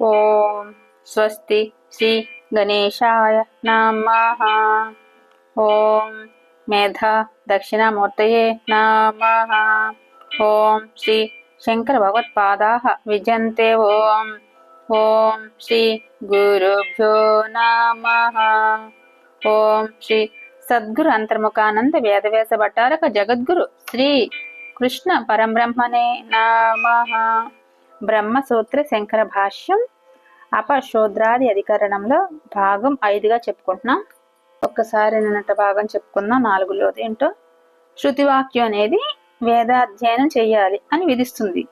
ఓం స్వస్తి శ్రీ గణేశాయ నమ ఓం మేధ దక్షిణామూర్తయే నమ ఓం శ్రీ శంకర భగవత్పాదా విజంతే ఓం ఓం శ్రీ గురుభ్యో నమ ఓం శ్రీ సద్గురు అంతర్ముఖానంద వేదవ్యాస భట్టారక జగద్గురు శ్రీ కృష్ణ పరబ్రహ్మణే నమ బ్రహ్మసూత్ర శంకర భాష్యం అపశోద్రాది అధికరణంలో భాగం ఐదుగా చెప్పుకుంటున్నాం. ఒక్కసారి నిన్నట భాగం చెప్పుకుందాం నాలుగులోది ఏంటో. శృతివాక్యం అనేది వేదాధ్యయనం చేయాలి అని విధిస్తుంది.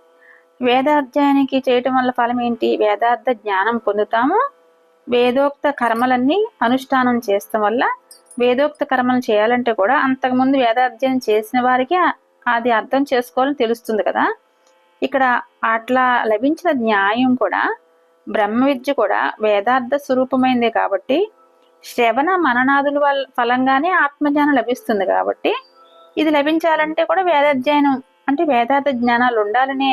వేదాధ్యయనానికి చేయటం వల్ల ఫలం ఏంటి? వేదార్థ జ్ఞానం పొందుతాము. వేదోక్త కర్మలన్నీ అనుష్ఠానం చేస్తాం వల్ల వేదోక్త కర్మలు చేయాలంటే కూడా అంతకుముందు వేదాధ్యయనం చేసిన వారికి అది అర్థం చేసుకోవాలని తెలుస్తుంది కదా. ఇక్కడ అట్లా లభించిన న్యాయం కూడా బ్రహ్మ విద్య కూడా వేదార్థ స్వరూపమైందే కాబట్టి శ్రవణ మననాదుల వల్ల ఫలంగానే ఆత్మజ్ఞానం లభిస్తుంది కాబట్టి ఇది లభించాలంటే కూడా వేదాధ్యయనం అంటే వేదార్థ జ్ఞానాలు ఉండాలనే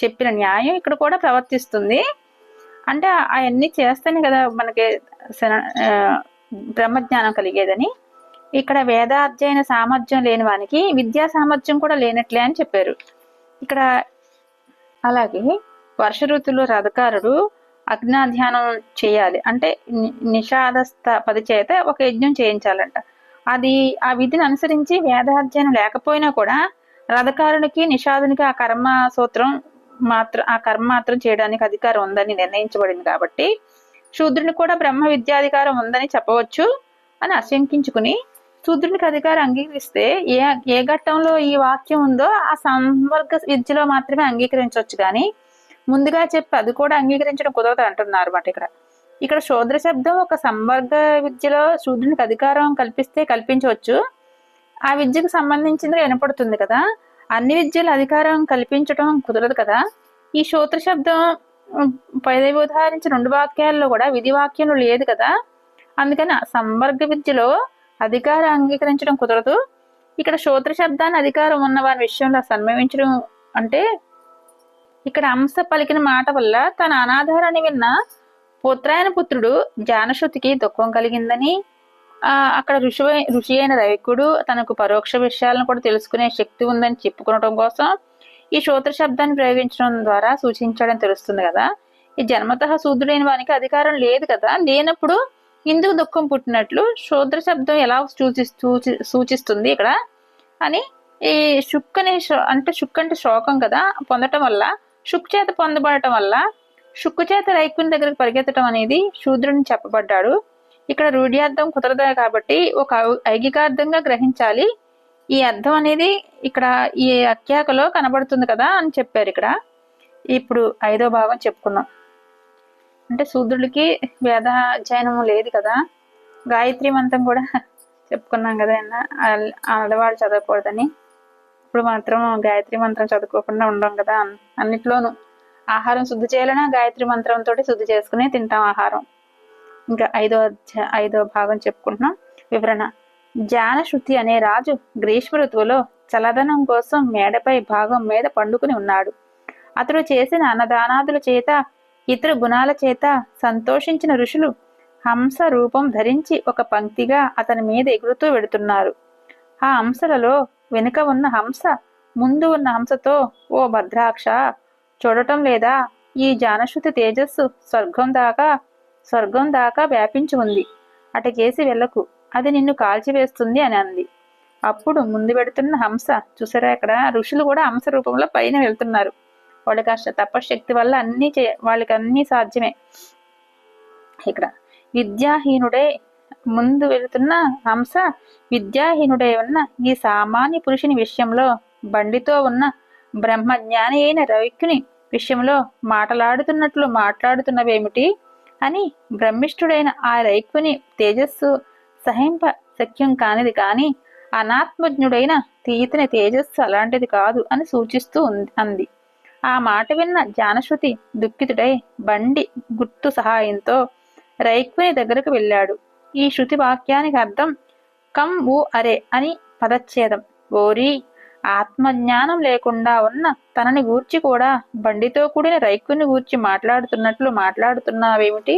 చెప్పిన న్యాయం ఇక్కడ కూడా ప్రవర్తిస్తుంది. అంటే అవన్నీ చేస్తేనే కదా మనకి బ్రహ్మజ్ఞానం కలిగేదని. ఇక్కడ వేదాధ్యయన సామర్థ్యం లేని వానికి విద్యా సామర్థ్యం కూడా లేనట్లే అని చెప్పారు. ఇక్కడ అలాగే వర్ష ఋతువులో రథకారుడు అజ్ఞాధ్యానం చేయాలి. అంటే నిషాదస్థ పది చేత ఒక యజ్ఞం చేయించాలంట. అది ఆ విధిని అనుసరించి వేదాధ్యయనం లేకపోయినా కూడా రథకారునికి నిషాదునికి ఆ కర్మ సూత్రం మాత్రం ఆ కర్మ మాత్రం చేయడానికి అధికారం ఉందని నిర్ణయించబడింది కాబట్టి శూద్రుని కూడా బ్రహ్మ విద్యాధికారం ఉందని చెప్పవచ్చు అని అశంకించుకుని శూద్రునికి అధికారం అంగీకరిస్తే ఏ ఏ ఘట్టంలో ఈ వాక్యం ఉందో ఆ సంవర్గ విద్యలో మాత్రమే అంగీకరించవచ్చు. కానీ ముందుగా చెప్పి అది కూడా అంగీకరించడం కుదరదు అంటున్నారు అన్నమాట ఇక్కడ. ఇక్కడ శూద్ర శబ్దం ఒక సంవర్గ విద్యలో శూద్రునికి అధికారం కల్పిస్తే కల్పించవచ్చు. ఆ విద్యకు సంబంధించింది వినపడుతుంది కదా. అన్ని విద్యల అధికారం కల్పించడం కుదరదు కదా. ఈ శూద్ర శబ్దం పైదవి ఉదాహరించి రెండు వాక్యాల్లో కూడా విధి వాక్యంలో లేదు కదా. అందుకని సంవర్గ విద్యలో అధికారం అంగీకరించడం కుదరదు. ఇక్కడ శూద్ర శబ్దాన్ని అధికారం ఉన్న వారి విషయంలో సన్మయించడం అంటే ఇక్కడ అంశ పలికిన మాట వల్ల తన అనాధారాన్ని విన్న పుత్రాయన పుత్రుడు జానశ్రుతికి దుఃఖం కలిగిందని ఆ అక్కడ ఋషి ఋషి అయిన రవికుడు తనకు పరోక్ష విషయాలను కూడా తెలుసుకునే శక్తి ఉందని చెప్పుకోవడం కోసం ఈ శ్రోత్ర శబ్దాన్ని ప్రయోగించడం ద్వారా సూచించడం తెలుస్తుంది కదా. ఈ జన్మత శూద్రుడైన వానికి అధికారం లేదు కదా. లేనప్పుడు ఇందుకు దుఃఖం పుట్టినట్లు శూద్ర శబ్దం ఎలా సూచి సూచి- సూచిస్తుంది ఇక్కడ? అని ఈ శుక్ అనే అంటే శుక్ అంటే శోకం కదా పొందటం వల్ల శుక్ చేత పొందబడటం వల్ల శుక్కు చేత రైకుని దగ్గరకు పరిగెత్తడం అనేది శూద్రుని చెప్పబడ్డాడు. ఇక్కడ రూఢ్యార్థం కుదరదు కాబట్టి ఒక ఐగికార్థంగా గ్రహించాలి. ఈ అర్థం అనేది ఇక్కడ ఈ అఖ్యాకలో కనబడుతుంది కదా అని చెప్పారు ఇక్కడ. ఇప్పుడు ఐదో భాగం చెప్పుకుందాం. అంటే శూద్రుడికి వేదాధ్యయనం లేదు కదా. గాయత్రి మంత్రం కూడా చెప్పుకున్నాం కదా అన్న ఆడవాళ్ళు చదవకూడదని. ఇప్పుడు మాత్రం గాయత్రి మంత్రం చదువుకోకుండా ఉండం కదా. అన్నిట్లోనూ ఆహారం శుద్ధి చేయాలన్నా గాయత్రి మంత్రంతో శుద్ధి చేసుకుని తింటాం ఆహారం. ఇంకా ఐదో అధ్యా- ఐదో భాగం చెప్పుకుంటున్నాం. వివరణ. జాన శృతి అనే రాజు గ్రీష్మ ఋతువులో చలదనం కోసం మేడపై భాగం మీద పండుకుని ఉన్నాడు. అతడు చేసిన అన్నదానాదుల చేత ఇతర గుణాల చేత సంతోషించిన ఋషులు హంస రూపం ధరించి ఒక పంక్తిగా అతని మీద ఎగురుతూ వెడుతున్నారు. ఆ హంసలలో వెనుక ఉన్న హంస ముందు ఉన్న హంసతో ఓ భద్రాక్ష చూడటం లేదా? ఈ జానశ్రుతి తేజస్సు స్వర్గం దాకా స్వర్గం దాకా వ్యాపించి ఉంది. అటకేసి వెళ్ళకు. అది నిన్ను కాల్చివేస్తుంది అని అంది. అప్పుడు ముందు పెడుతున్న హంస చూసారా ఇక్కడ ఋషులు కూడా హంస రూపంలో పైన వెళ్తున్నారు. వాళ్ళకి ఆ తపశక్తి వల్ల అన్ని చే వాళ్ళకి అన్ని సాధ్యమే. ఇక్కడ విద్యాహీనుడే ముందు వెళుతున్న హంస విద్యాహీనుడే ఉన్న ఈ సామాన్య పురుషుని విషయంలో బండితో ఉన్న బ్రహ్మజ్ఞాని అయిన రవిక్యుని విషయంలో మాటలాడుతున్నట్లు మాట్లాడుతున్నవేమిటి అని బ్రహ్మిష్ఠుడైన ఆ రైక్యుని తేజస్సు సహింప శక్యం కానిది కానీ అనాత్మజ్ఞుడైన తీతని తేజస్సు అలాంటిది కాదు అని సూచిస్తూ ఉంది అంది. ఆ మాట విన్న జానశ్రుతి దుఃఖితుడై బండి గుర్తు సహాయంతో రైక్విని దగ్గరకు వెళ్ళాడు. ఈ శృతి వాక్యానికి అర్థం కం ఊ అరే అని పదచ్ఛేదం. ఓరి ఆత్మజ్ఞానం లేకుండా ఉన్న తనని గూర్చి కూడా బండితో కూడిన రైక్కుని గూర్చి మాట్లాడుతున్నట్లు మాట్లాడుతున్నావేమిటి?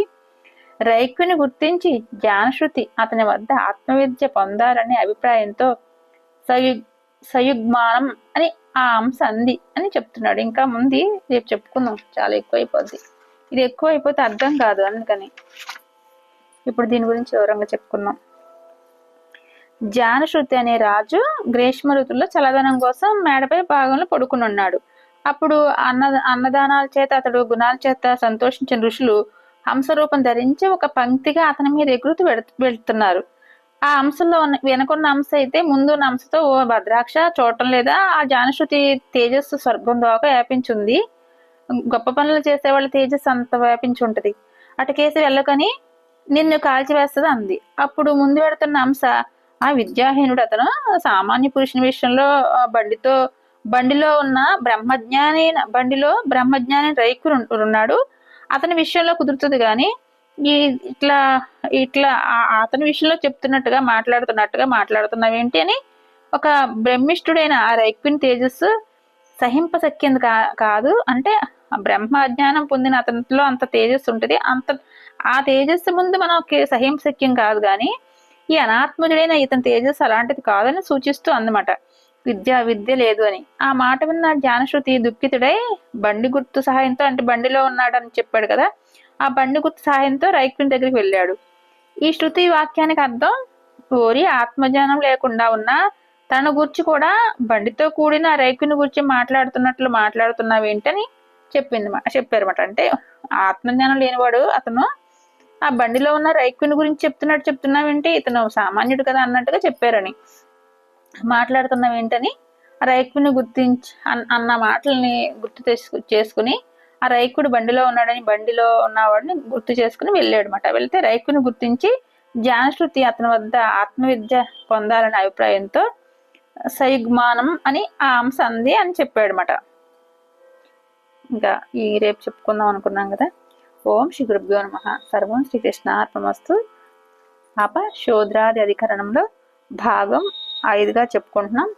రైక్యుని గుర్తించి జ్ఞానశ్రుతి అతని వద్ద ఆత్మవిద్య పొందాలనే అభిప్రాయంతో సయు సయుగ్మానం అని ఆ అంశ అంది అని చెప్తున్నాడు. ఇంకా ముందు రేపు చెప్పుకుందాం. చాలా ఎక్కువ అయిపోద్ది ఇది ఎక్కువ అయిపోతే అర్థం కాదు అందుకని. ఇప్పుడు దీని గురించి వివరంగా చెప్పుకుందాం. జానశ్రుతి అనే రాజు గ్రీష్మ ఋతుల్లో చల్లదనం కోసం మేడపై భాగంలో పడుకుని ఉన్నాడు. అప్పుడు అన్న అన్నదానాల చేత అతడు గుణాల చేత సంతోషించిన ఋషులు హంసరూపం ధరించి ఒక పంక్తిగా అతని మీద ఎగురుతూ వెళుతున్నారు. ఆ అంశంలో ఉన్న వెనుకున్న అంశ అయితే ముందు ఉన్న అంశతో ఓ భద్రాక్ష చూడటం లేదా ఆ జానశ్రుతి తేజస్సు స్వర్గం దాకా వ్యాపించింది. గొప్ప పనులు చేసే వాళ్ళ తేజస్సు అంత వ్యాపించి ఉంటుంది అటుకేసి వెళ్ళకని నిన్ను కాల్చివేస్తుంది అంది. అప్పుడు ముందు పెడుతున్న అంశ ఆ విద్యాహీనుడు అతను సామాన్య పురుషుని విషయంలో బండితో బండిలో ఉన్న బ్రహ్మజ్ఞాని బండిలో బ్రహ్మజ్ఞాని రైకుడు ఉన్నాడు. అతని విషయంలో కుదురుతుంది కానీ ఈ ఇట్లా ఇట్లా అతని విషయంలో చెప్తున్నట్టుగా మాట్లాడుతున్నట్టుగా మాట్లాడుతున్నావేంటి అని ఒక బ్రహ్మిష్ఠుడైన ఆ రైక్విన్ తేజస్సు సహింపశక్యంది కా కాదు. అంటే బ్రహ్మ అజ్ఞానం పొందిన అతనిలో అంత తేజస్సు ఉంటుంది. అంత ఆ తేజస్సు ముందు మనం సహింసక్యం కాదు కానీ ఈ అనాత్మజుడైన ఇతని తేజస్సు అలాంటిది కాదని సూచిస్తూ అందమాట విద్య విద్య లేదు అని. ఆ మాట విన్న జ్ఞానశ్రుతి దుఃఖితుడై బండి గుర్తు సహాయంతో అంటే బండిలో ఉన్నాడని చెప్పాడు కదా ఆ బండి గుర్తు సహాయంతో రైక్విన్ దగ్గరికి వెళ్ళాడు. ఈ శృతి వాక్యానికి అర్థం? ఓరి ఆత్మజ్ఞానం లేకుండా ఉన్న తన గురించి కూడా బండితో కూడిన రైకుని గురించి మాట్లాడుతున్నట్లు మాట్లాడుతున్నావేంటని చెప్పింది చెప్పారన్నమాట. అంటే ఆత్మజ్ఞానం లేనివాడు అతను ఆ బండిలో ఉన్న రైకుని గురించి చెప్తున్నట్టు చెప్తున్నావేంటి? ఇతను సామాన్యుడు కదా అన్నట్టుగా చెప్పారని. మాట్లాడుతున్నావేంటని ఆ రైకుని గుర్తించి అన్న మాటల్ని గుర్తు చేసుకుని ఆ రైకుడు బండిలో ఉన్నాడని బండిలో ఉన్నవాడిని గుర్తు చేసుకుని వెళ్ళాడనమాట వెళ్తే రైకుని గుర్తించి జ్ఞానశ్రుతి అతని వద్ద ఆత్మవిద్య పొందాలనే అభిప్రాయంతో సైగ్మానం అని ఆ అంశ అంది అని చెప్పాడనమాట ఇంకా ఈ రేపు చెప్పుకుందాం అనుకున్నాం కదా. ఓం శ్రీ గురుభ్యో నమ. సర్వం శ్రీకృష్ణ ఆత్మస్తు అప శోద్రాది అధికరణంలో భాగం ఐదుగా చెప్పుకుంటున్నాం.